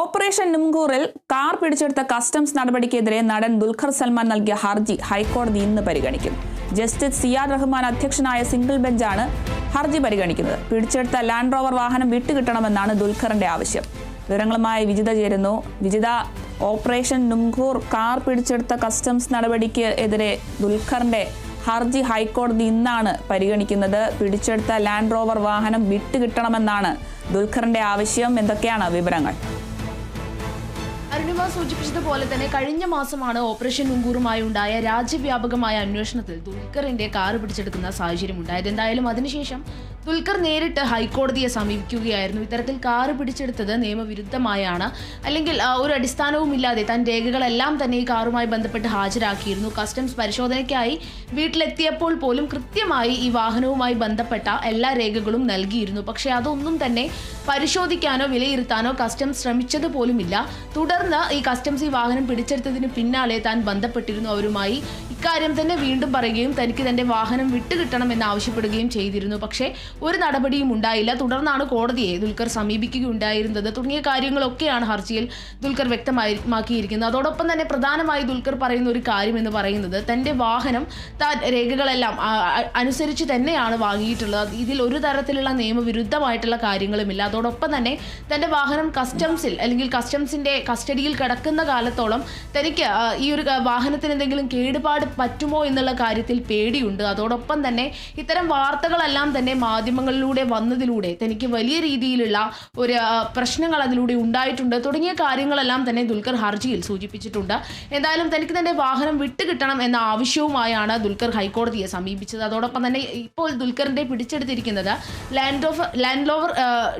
Operation നിംഗൂറിൽ car പിടിച്ചെടുത്ത customs നടപടിക്കെതിരെ നടൻ ദുൽഖർ സൽമാൻ നൽകിയ ഹർജി ഹൈക്കോടതി ഇന്ന് പരിഗണിക്കും. ജസ്റ്റിസ് സിയാദ് റഹ്മാൻ അധ്യക്ഷനായ സിംഗിൾ ബെഞ്ചാണ് ഹർജി പരിഗണിക്കുന്നത്. പിടിച്ചെടുത്ത ലാൻഡ് റോവർ വാഹനം വിട്ടുകിട്ടണമെന്നാണ് ദുൽഖറിന്റെ ആവശ്യം. വിവരങ്ങളുമായി വിജിത ചേരുന്നു. വിജിത ഓപ്പറേഷൻ നുംഖൂർ കാർ പിടിച്ചെടുത്ത കസ്റ്റംസ് നടപടിക്ക് എതിരെ ദുൽഖറിന്റെ ഹർജി ഹൈക്കോടതി ഇന്നാണ് പരിഗണിക്കുന്നത്. പിടിച്ചെടുത്ത ലാൻഡ് റോവർ വാഹനം വിട്ടുകിട്ടണമെന്നാണ് ദുൽഖറിന്റെ ആവശ്യം. എന്തൊക്കെയാണ് വിവരങ്ങൾ? അരുണിമ സൂചിപ്പിച്ചതുപോലെ തന്നെ കഴിഞ്ഞ മാസമാണ് ഓപ്പറേഷൻ ഉങ്കൂറുമായി ഉണ്ടായ രാജ്യവ്യാപകമായ അന്വേഷണത്തിൽ ദുൽഖറിന്റെ കാർ പിടിച്ചെടുക്കുന്ന സാഹചര്യം ഉണ്ടായത്. എന്തായാലും അതിനുശേഷം ദുൽഖർ നേരിട്ട് ഹൈക്കോടതിയെ സമീപിക്കുകയായിരുന്നു. ഇത്തരത്തിൽ കാറ് പിടിച്ചെടുത്തത് നിയമവിരുദ്ധമായാണ്. അല്ലെങ്കിൽ ഒരു ഒരു അടിസ്ഥാനവുമില്ലാതെ താൻ രേഖകളെല്ലാം തന്നെ ഈ കാറുമായി ബന്ധപ്പെട്ട് ഹാജരാക്കിയിരുന്നു. കസ്റ്റംസ് പരിശോധനയ്ക്കായി വീട്ടിലെത്തിയപ്പോൾ പോലും കൃത്യമായി ഈ വാഹനവുമായി ബന്ധപ്പെട്ട എല്ലാ രേഖകളും നൽകിയിരുന്നു. പക്ഷേ അതൊന്നും തന്നെ പരിശോധിക്കാനോ വിലയിരുത്താനോ കസ്റ്റംസ് ശ്രമിച്ചത് പോലുമില്ല. തുടർന്ന് ഈ കസ്റ്റംസ് ഈ വാഹനം പിടിച്ചെടുത്തതിന് പിന്നാലെ താൻ ബന്ധപ്പെട്ടിരുന്നു അവരുമായി. ഇക്കാര്യം തന്നെ വീണ്ടും പറയുകയും തനിക്ക് തന്റെ വാഹനം വിട്ടുകിട്ടണമെന്ന് ആവശ്യപ്പെടുകയും ചെയ്തിരുന്നു. പക്ഷേ ഒരു നടപടിയും ഉണ്ടായില്ല. തുടർന്നാണ് കോടതിയെ ദുൽഖർ സമീപിക്കുകയുണ്ടായിരുന്നത്. തുടങ്ങിയ കാര്യങ്ങളൊക്കെയാണ് ഹർജിയിൽ ദുൽഖർ വ്യക്തമാക്കിയിരിക്കുന്നത്. അതോടൊപ്പം തന്നെ പ്രധാനമായി ദുൽഖർ പറയുന്ന ഒരു കാര്യം എന്ന് പറയുന്നത് തന്റെ വാഹനം താൻ രേഖകളെല്ലാം അനുസരിച്ച് തന്നെയാണ് വാങ്ങിയിട്ടുള്ളത്. ഇതിൽ ഒരു തരത്തിലുള്ള നിയമവിരുദ്ധമായിട്ടുള്ള കാര്യങ്ങളുമില്ല. അതോടൊപ്പം തന്നെ തന്റെ വാഹനം കസ്റ്റംസിൽ അല്ലെങ്കിൽ കസ്റ്റംസിന്റെ കസ്റ്റഡിയിൽ കിടക്കുന്ന കാലത്തോളം തനിക്ക് ഈ ഒരു വാഹനത്തിന് എന്തെങ്കിലും കേടുപാട് പറ്റുമോ എന്നുള്ള കാര്യത്തിൽ പേടിയുണ്ട്. അതോടൊപ്പം തന്നെ ഇത്തരം വാർത്തകളെല്ലാം തന്നെ മാധ്യമങ്ങളിലൂടെ വന്നതിലൂടെ തനിക്ക് വലിയ രീതിയിലുള്ള ഒരു പ്രശ്നങ്ങൾ അതിലൂടെ ഉണ്ടായിട്ടുണ്ട്. തുടങ്ങിയ കാര്യങ്ങളെല്ലാം തന്നെ ദുൽഖർ ഹർജിയിൽ സൂചിപ്പിച്ചിട്ടുണ്ട്. എന്തായാലും തനിക്ക് തന്റെ വാഹനം വിട്ടുകിട്ടണം എന്ന ആവശ്യവുമായാണ് ദുൽഖർ ഹൈക്കോടതിയെ സമീപിച്ചത്. അതോടൊപ്പം തന്നെ ഇപ്പോൾ ദുൽഖറിന്റെ പിടിച്ചെടുത്തിരിക്കുന്നത് land of land lower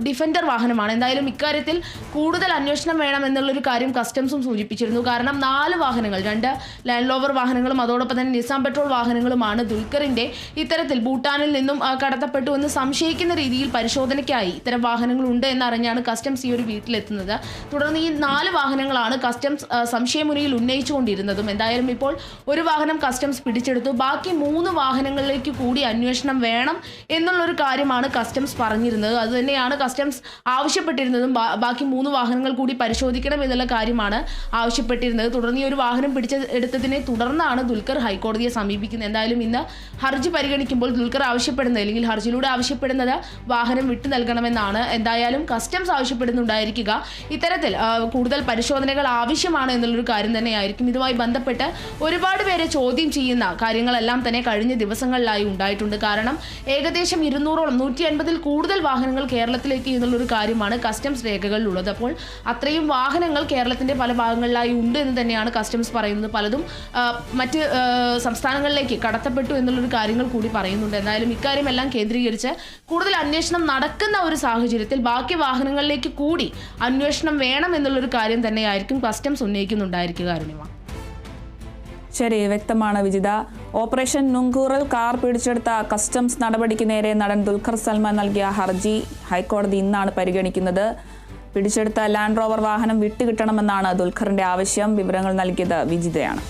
defender വാഹനമാണ്. എന്തായാലും ഇക്കാര്യത്തിൽ കൂടുതൽ അന്വേഷണം വേണം എന്നുള്ളൊരു കാര്യം കസ്റ്റംസും സൂചിപ്പിച്ചിരുന്നു. കാരണം നാല് വാഹനങ്ങൾ രണ്ട് ലാൻഡ് ലോവർ വാഹനങ്ങളും അതോടൊപ്പം തന്നെ നിസാം പെട്രോൾ വാഹനങ്ങളുമാണ് ദുൽഖറിന്റെ ഇത്തരത്തിൽ ഭൂട്ടാനിൽ നിന്നും കടത്തപ്പെട്ടു എന്ന് സംശയിക്കുന്ന രീതിയിൽ പരിശോധനയ്ക്കായി ഇത്തരം വാഹനങ്ങൾ ഉണ്ട് എന്നറിഞ്ഞാണ് കസ്റ്റംസ് ഈ ഒരു വീട്ടിലെത്തുന്നത്. തുടർന്ന് ഈ നാല് വാഹനങ്ങളാണ് കസ്റ്റംസ് സംശയമുനയിൽ ഉന്നയിച്ചുകൊണ്ടിരുന്നതും. എന്തായാലും ഇപ്പോൾ ഒരു വാഹനം കസ്റ്റംസ് പിടിച്ചെടുത്തു. ബാക്കി മൂന്ന് വാഹനങ്ങളിലേക്ക് കൂടി അന്വേഷണം വേണം എന്നുള്ളൊരു കാര്യമാണ് കസ്റ്റംസ് പറഞ്ഞിരുന്നത്. അതുതന്നെയാണ് കസ്റ്റംസ് ആവശ്യപ്പെട്ടിരുന്നതും. ബാക്കി മൂന്ന് വാഹനങ്ങൾ കൂടി പരിശോധിക്കണം എന്നുള്ള കാര്യമാണ് ആവശ്യപ്പെട്ടിരുന്നത്. തുടർന്ന് ഈ ഒരു വാഹനം പിടിച്ചെടുത്തതിനെ തുടർന്നാണ് ദുൽഖർ ഹൈക്കോടതിയെ സമീപിക്കുന്നത്. എന്തായാലും ഇന്ന് ഹർജി പരിഗണിക്കുമ്പോൾ ദുൽഖർ ആവശ്യപ്പെടുന്നത് അല്ലെങ്കിൽ ഹർജിയിലൂടെ ആവശ്യപ്പെടുന്നത് വാഹനം വിട്ടു നൽകണമെന്നാണ്. എന്തായാലും കസ്റ്റംസ് ആവശ്യപ്പെടുന്നുണ്ടായിരിക്കുക. ഇത്തരത്തിൽ കൂടുതൽ പരിശോധനകൾ ആവശ്യമാണ് എന്നുള്ളൊരു കാര്യം തന്നെയായിരിക്കും. ഇതുമായി ബന്ധപ്പെട്ട് ഒരുപാട് പേരെ ചോദ്യം ചെയ്യുന്ന കാര്യങ്ങളെല്ലാം തന്നെ കഴിഞ്ഞ ദിവസങ്ങളിലായി ഉണ്ടായിട്ടുണ്ട്. കാരണം ഏകദേശം ഇരുന്നൂറോളം നൂറ്റി അൻപതിൽ കൂടുതൽ വാഹനങ്ങൾ കേരളത്തിലേക്ക് എന്നുള്ളൊരു കാര്യമാണ് കസ്റ്റംസ് രേഖകളിലുള്ളത്. അപ്പോൾ അത്രയും വാഹനങ്ങൾ കേരളത്തിന്റെ പല ഭാഗങ്ങളിലായി ഉണ്ട് എന്ന് തന്നെയാണ് കസ്റ്റംസ് പറയുന്നത്. പലതും മറ്റ് സംസ്ഥാനങ്ങളിലേക്ക് കടത്തപ്പെട്ടു എന്നുള്ളൊരു കാര്യങ്ങൾ കൂടി പറയുന്നുണ്ട്. എന്തായാലും ഇക്കാര്യമെല്ലാം കേന്ദ്രീകരിച്ച് കൂടുതൽ അന്വേഷണം നടക്കുന്ന ഒരു സാഹചര്യത്തിൽ ബാക്കി വാഹനങ്ങളിലേക്ക് കൂടി അന്വേഷണം വേണം എന്നുള്ളൊരു കാര്യം തന്നെയായിരിക്കും കസ്റ്റംസ് ഉന്നയിക്കുന്നുണ്ടായിരിക്കുക അരുണിമ. ശരി വ്യക്തമാണ് വിജിത. ഓപ്പറേഷൻ നുങ്കൂറിൽ കാർ പിടിച്ചെടുത്ത കസ്റ്റംസ് നടപടിക്ക് നേരെ നടൻ ദുൽഖർ സൽമാൻ നൽകിയ ഹർജി. ഹൈക്കോടതി ഇന്നാണ് പരിഗണിക്കുന്നത്. പിടിച്ചെടുത്ത ലാൻഡ് റോവർ വാഹനം വിട്ടുകിട്ടണമെന്നാണ് ദുൽഖറിന്റെ ആവശ്യം. വിവരങ്ങൾ നൽകിയത് വിജിതയാണ്.